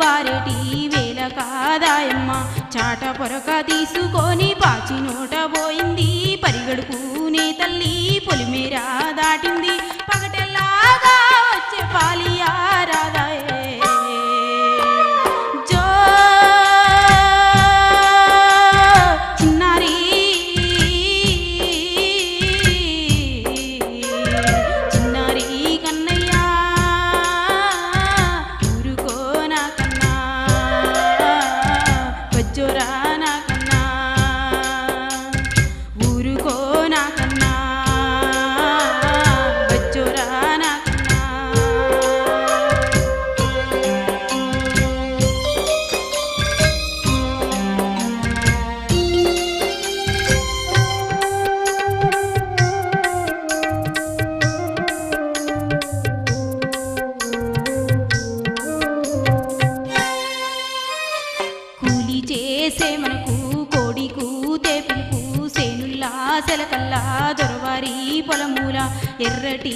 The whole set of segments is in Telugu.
బారెటి వేల కాదాయమ్మ చాట పొరక తీసుకొని పాచి నోట పోయింది. పరిగడుకునే తల్లి పొలిమేరా దాటింది. పగటెల్లాగా వచ్చే పాలియా రాదాయే ఎర్రటి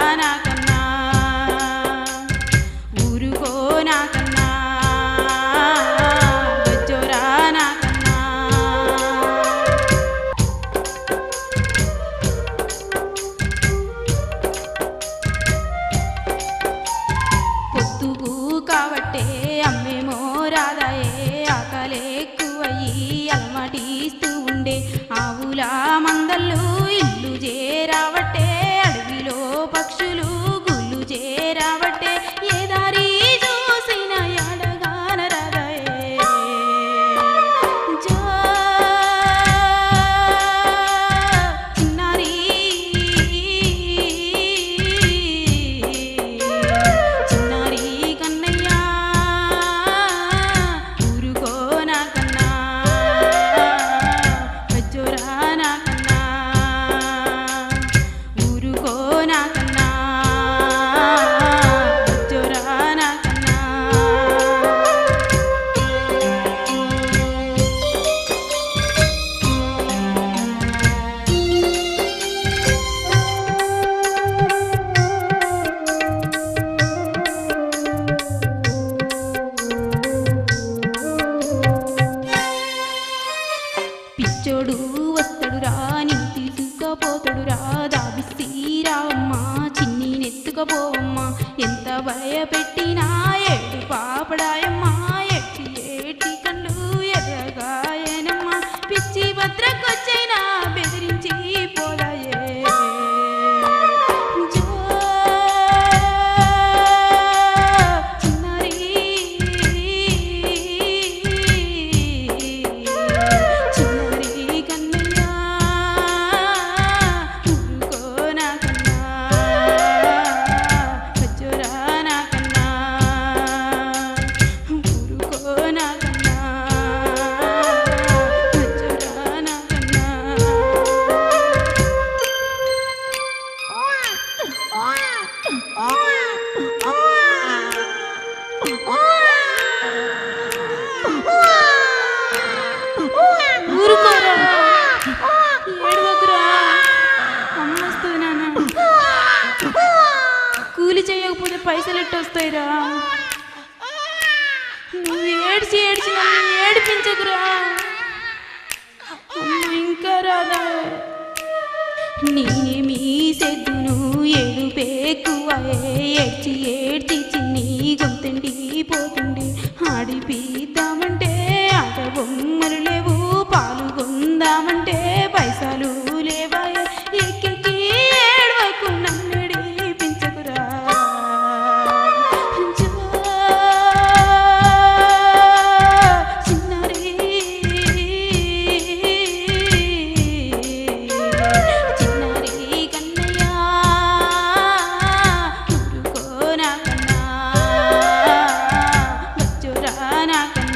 I'm not. తీసుకుపోవమ్మా ఎంత భయపెట్టినా పైసలు ఎట్టు వస్తాయిరా నువ్వు ఏడ్చి ఏడ్చి నన్ను ఏడిపించదురా ఇంకా రాదా? నేనేమీ సెద్దును ఏడుపేక్కువే ఏడ్చి ఏడ్చి చిన్ని గొంతండి పోతుండి. ఆడిపితామండి Anaka.